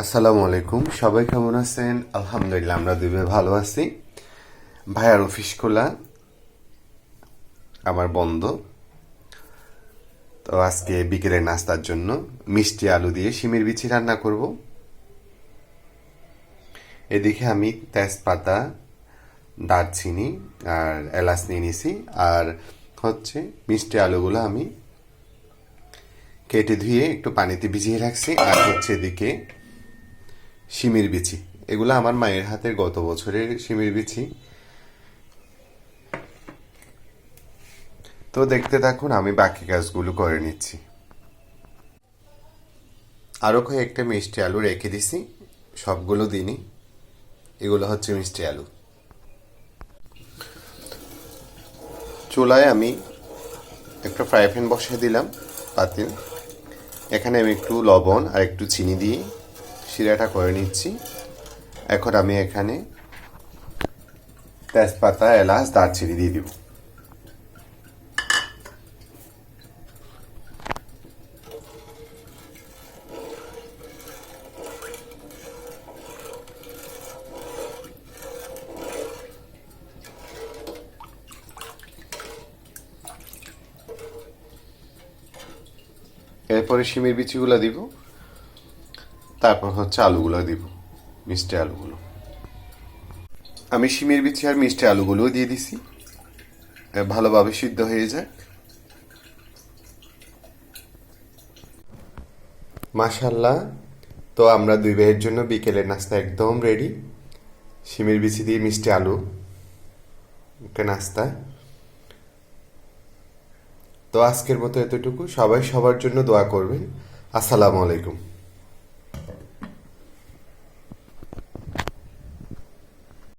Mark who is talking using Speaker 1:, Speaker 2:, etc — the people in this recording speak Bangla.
Speaker 1: আসসালামু আলাইকুম। সবাই কেমন আছেন? আলহামদুলিল্লাহ, আমরা ভাই ভালো আছি। ভাইয়ার অফিস খোলা, আমার বন্ধ। তো আজকে বিকেলে নাস্তার জন্য মিষ্টি আলু দিয়ে শিমের বিচি রান্না করব। এদিকে আমি তেজপাতা, দারচিনি আর এলাচ নিয়ে নিছি। আর হচ্ছে মিষ্টি আলুগুলো আমি কেটে ধুয়ে একটু পানিতে ভিজিয়ে রাখছি। আর হচ্ছে এদিকে শিমের বিচি। এগুলো আমার মায়ের হাতের গত বছরের শিমের বিচি। তো দেখতে থাকুন, আমি বাকি কাজগুলো করে নিচ্ছি। আরও কয়েকটা মিষ্টি আলু রেখে দিছি, সবগুলো দিনই। এগুলো হচ্ছে মিষ্টি আলু। চুলায় আমি একটা ফ্রাই প্যান বসিয়ে দিলাম পাতিল এখানে আমি একটু লবণ আর একটু চিনি দিয়ে শিরাটা করে নিচ্ছি। এখন আমি এখানে তেজপাতা, এলাচ, দারচিনি দিয়ে দিব। এরপরে শিমের বিচিগুলো দিব। তারপর হচ্ছে আলুগুলো দিব, মিষ্টি আলুগুলো। আমি শিমের বিচি আর মিষ্টি আলুগুলোও দিয়ে দিছি। ভালোভাবে সিদ্ধ হয়ে যায় মাশাল্লাহ তো আমরা দুই ভাইয়ের জন্য বিকেলের নাস্তা একদম রেডি শিমের বিচি দিয়ে মিষ্টি আলু, একটা নাস্তা। তো আজকের মতো এতটুকু। সবাই সবার জন্য দোয়া করবেন। আসসালামু আলাইকুম।